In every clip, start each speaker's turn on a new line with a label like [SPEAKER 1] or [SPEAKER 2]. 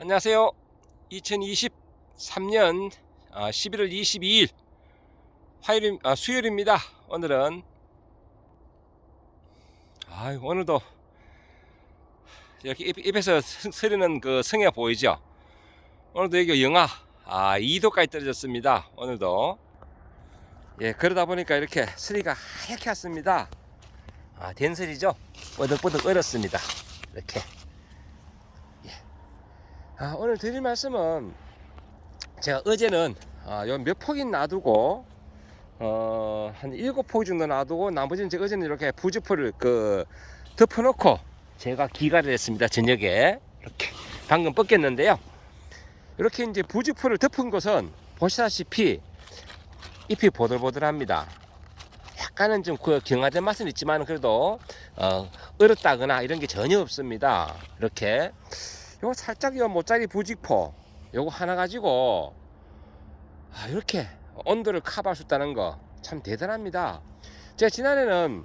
[SPEAKER 1] 안녕하세요. 2023년 11월 22일 화요일 아, 수요일입니다. 오늘은 아 오늘도 이렇게 입, 입에서 서리는 그 성에 보이죠? 오늘도 여기 영하 아 2도까지 떨어졌습니다. 오늘도 예 그러다 보니까 이렇게 서리가 하얗게 왔습니다. 아 된설이죠? 뻐덕뻐덕 얼었습니다. 이렇게 아, 오늘 드릴 말씀은 제가 어제는 아, 요몇 폭인 놔두고 어, 한 일곱 폭 정도 놔두고 나머지는 제가 어제는 이렇게 부지포를 그 덮어놓고 제가 기가를 했습니다 저녁에 이렇게 방금 뻗겠는데요 이렇게 이제 부지포를 덮은 것은 보시다시피 잎이 보들보들합니다. 약간은 좀 그 경화된 맛은 있지만 그래도 어, 얼었다거나 이런 게 전혀 없습니다. 이렇게. 요거 살짝 요 모짜리 부직포 요거 하나 가지고 아, 이렇게 온도를 커버할 수 있다는 거 참 대단합니다. 제가 지난해는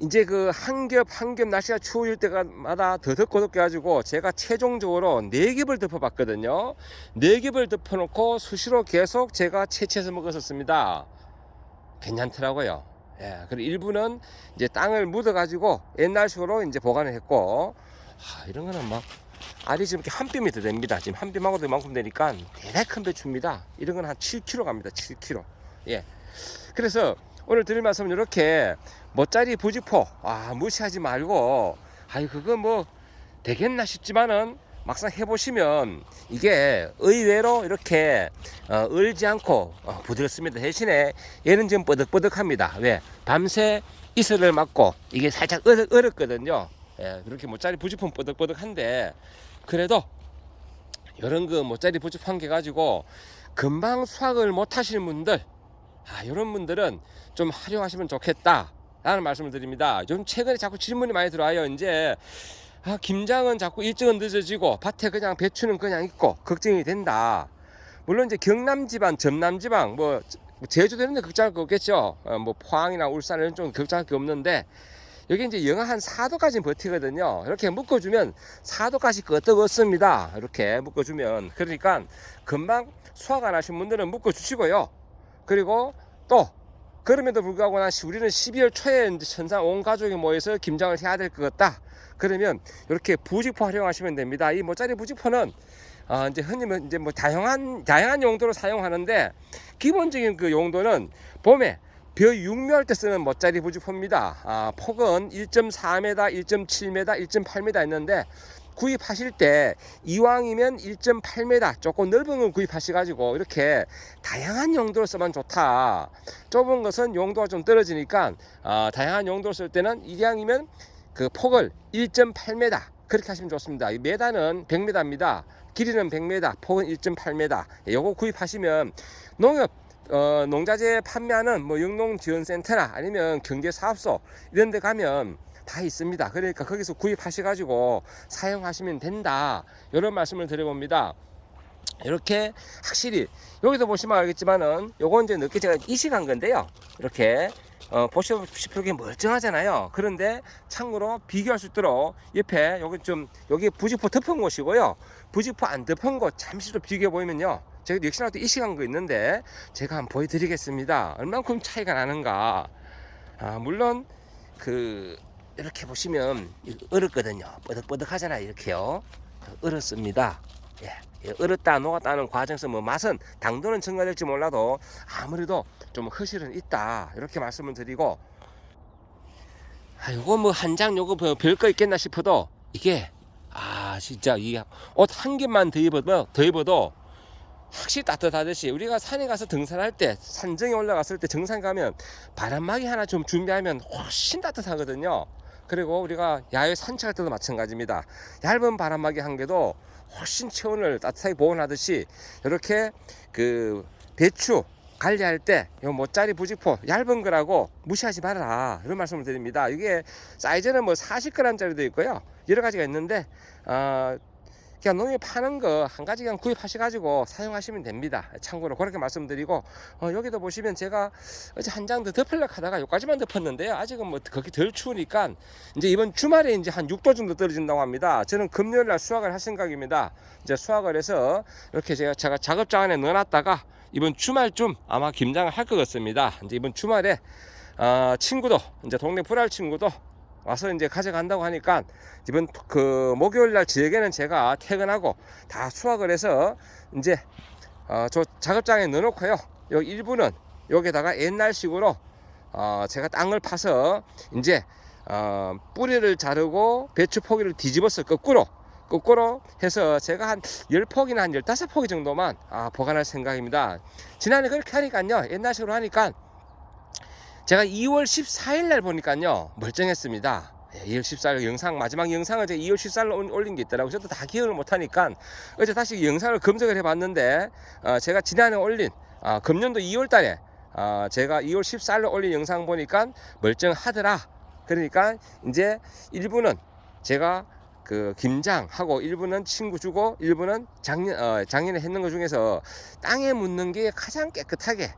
[SPEAKER 1] 이제 그 한 겹 한 겹 날씨가 추워질 때마다 더 덥고 덥게 가지고 제가 최종적으로 네 겹을 덮어 봤거든요. 네 겹을 덮어 놓고 수시로 계속 제가 채취해서 먹었었습니다. 괜찮더라고요. 예, 그리고 일부는 이제 땅을 묻어 가지고 옛날식으로 이제 보관을 했고 아, 이런 거는 막 알이 지금 이렇게 한 뼘이 더 됩니다. 지금 한 뼘하고도 이만큼 되니까 대단히 큰 배추입니다. 이런 건 한 7kg 갑니다. 7kg. 예. 그래서 오늘 드릴 말씀은 이렇게 멋짜리 부지포 아 무시하지 말고 아이 그거 뭐 되겠나 싶지만은 막상 해보시면 이게 의외로 이렇게 어, 얼지 않고 어, 부드럽습니다. 대신에 얘는 좀 뻐덕뻐덕합니다. 왜? 밤새 이슬을 맞고 이게 살짝 얼, 얼었거든요. 예, 그렇게 모짜리 부지품 뻐덕뻐덕한데 그래도 이런 그 모짜리 부지품 게 가지고 금방 수확을 못 하시는 분들 아, 이런 분들은 좀 활용하시면 좋겠다. 라는 말씀을 드립니다. 좀 최근에 자꾸 질문이 많이 들어와요. 이제 아, 김장은 자꾸 일정은 늦어지고 밭에 그냥 배추는 그냥 있고 걱정이 된다. 물론 이제 경남 지방, 전남 지방, 뭐 제주도 이런 데 걱정할 거 없겠죠. 어, 뭐 포항이나 울산 이런 쪽은 걱정할 게 없는데 여기 이제 영하 한 4도까지 버티거든요. 이렇게 묶어주면 4도까지 끄떡없습니다. 이렇게 묶어주면. 그러니까 금방 수확 안 하신 분들은 묶어주시고요. 그리고 또 그럼에도 불구하고 난 우리는 12월 초에 천상 온 가족이 모여서 김장을 해야 될 것 같다. 그러면 이렇게 부직포 활용하시면 됩니다. 이 모짜리 부직포는 어, 이제 흔히 뭐 이제 뭐 다양한 다양한 용도로 사용하는데 기본적인 그 용도는 봄에 벼 육묘할 때 쓰는 멋짜리 부직포입니다. 아, 폭은 1.4m, 1.7m, 1.8m 있는데 구입하실 때 이왕이면 1.8m 조금 넓은 걸 구입하셔가지고 이렇게 다양한 용도로 쓰면 좋다. 좁은 것은 용도가 좀 떨어지니까 아, 다양한 용도로 쓸 때는 이왕이면 그 폭을 1.8m 그렇게 하시면 좋습니다. 이 메다는 100m입니다. 길이는 100m, 폭은 1.8m. 요거 구입하시면 농협 어, 농자재 판매하는 뭐 영농지원센터나 아니면 경제사업소 이런 데 가면 다 있습니다. 그러니까 거기서 구입하셔가지고 사용하시면 된다. 이런 말씀을 드려봅니다. 이렇게 확실히 여기도 보시면 알겠지만은 요건 이제 늦게 제가 이식한 건데요. 이렇게 어, 여기 멀쩡하잖아요. 그런데 참고로 비교할 수 있도록 옆에 여기 좀 여기 부직포 덮은 곳이고요. 부직포 안 덮은 곳 잠시 좀 비교해 보면요. 제가 역시나 또 이식한 거 있는데 제가 한번 보여드리겠습니다. 얼만큼 차이가 나는가. 아, 물론 그 이렇게 보시면 얼었거든요. 뻐덕뻐덕하잖아요. 이렇게요. 얼었습니다. 예. 예, 얼었다 녹았다는 과정에서 뭐 맛은 당도는 첨가될지 몰라도 아무래도 좀 허실은 있다 이렇게 말씀을 드리고 아 요거 뭐 한 장 요거 뭐 별거 있겠나 싶어도 이게 아 진짜 이 옷 한 개만 더 입어도 더 입어도 확실히 따뜻하듯이 우리가 산에 가서 등산할 때 산정에 올라갔을 때 정상 가면 바람막이 하나 좀 준비하면 훨씬 따뜻하거든요. 그리고 우리가 야외 산책할 때도 마찬가지입니다. 얇은 바람막이 한 개도 훨씬 체온을 따뜻하게 보온하듯이 이렇게 그 배추 관리할 때 요 모짜리 부직포 얇은 거라고 무시하지 말아라. 이런 말씀을 드립니다. 이게 사이즈는 뭐 40g짜리도 있고요. 여러 가지가 있는데 어, 그냥 농협 파는 거 한 가지 그냥 구입하셔가지고 사용하시면 됩니다. 참고로 그렇게 말씀드리고 어, 여기도 보시면 제가 어제 한 장 더 덮으려고 하다가 여기까지만 덮었는데요. 아직은 뭐 거기 덜 추우니까 이제 이번 주말에 이제 한 6도 정도 떨어진다고 합니다. 저는 금요일 날 수확을 할 생각입니다. 이제 수확을 해서 이렇게 제가, 제가 작업장 안에 넣어놨다가 이번 주말쯤 아마 김장을 할 것 같습니다. 이제 이번 주말에 어, 친구도 이제 동네 불알 친구도 와서 이제 가져간다고 하니까 이번 그 목요일 날 저녁에는 제가 퇴근하고 다 수확을 해서 이제 어, 저 작업장에 넣어놓고요. 요 일부는 여기다가 옛날식으로 어, 제가 땅을 파서 이제 어, 뿌리를 자르고 배추 포기를 뒤집어서 거꾸로 거꾸로 해서 제가 한 10폭이나 한 15포기 정도만 아, 보관할 생각입니다. 지난해 그렇게 하니까요. 옛날식으로 하니까 제가 2월 14일 날 보니까요. 멀쩡했습니다. 예, 2월 14일 영상 마지막 영상을 제가 2월 14일로 올린 게 있더라고요. 저도 다 기억을 못 하니까 어제 다시 영상을 검색을 해봤는데 어, 제가 지난해 올린 아, 금년도 2월 달에 아, 제가 2월 14일로 올린 영상 보니까 멀쩡하더라. 그러니까 이제 일부는 제가 그 김장하고 일부는 친구 주고 일부는 작년 어, 작년에 했는 것 중에서 땅에 묻는 게 가장 깨끗하게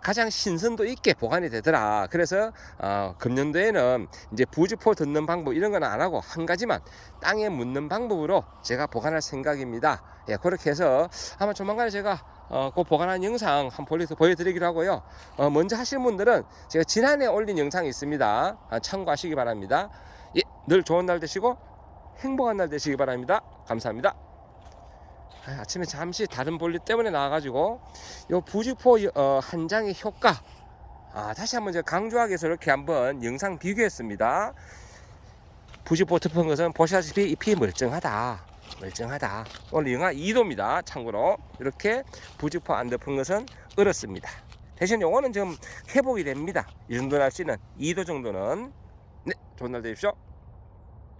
[SPEAKER 1] 가장 신선도 있게 보관이 되더라. 그래서 어, 금년도에는 이제 부주포 듣는 방법 이런 건 안 하고 한 가지만 땅에 묻는 방법으로 제가 보관할 생각입니다. 예, 그렇게 해서 아마 조만간에 제가 어, 그 보관한 영상 한번 보여서 보여드리기로 하고요. 어, 먼저 하시는 분들은 제가 지난해 올린 영상이 있습니다. 아, 참고하시기 바랍니다. 예, 늘 좋은 날 되시고 행복한 날 되시기 바랍니다. 감사합니다. 아, 아침에 잠시 다른 볼일 때문에 나와가지고 요 부주포 어, 한 장의 효과 아, 다시 한번 제가 강조하기 위해서 이렇게 한번 영상 비교했습니다. 부주포 덮은 것은 보시다시피 잎이 멀쩡하다. 멀쩡하다. 오늘 영하 2도입니다. 참고로 이렇게 부주포 안 덮은 것은 얼었습니다. 대신 요거는 좀 회복이 됩니다. 이 정도 날씨는 2도 정도는 네, 좋은 날 되십시오.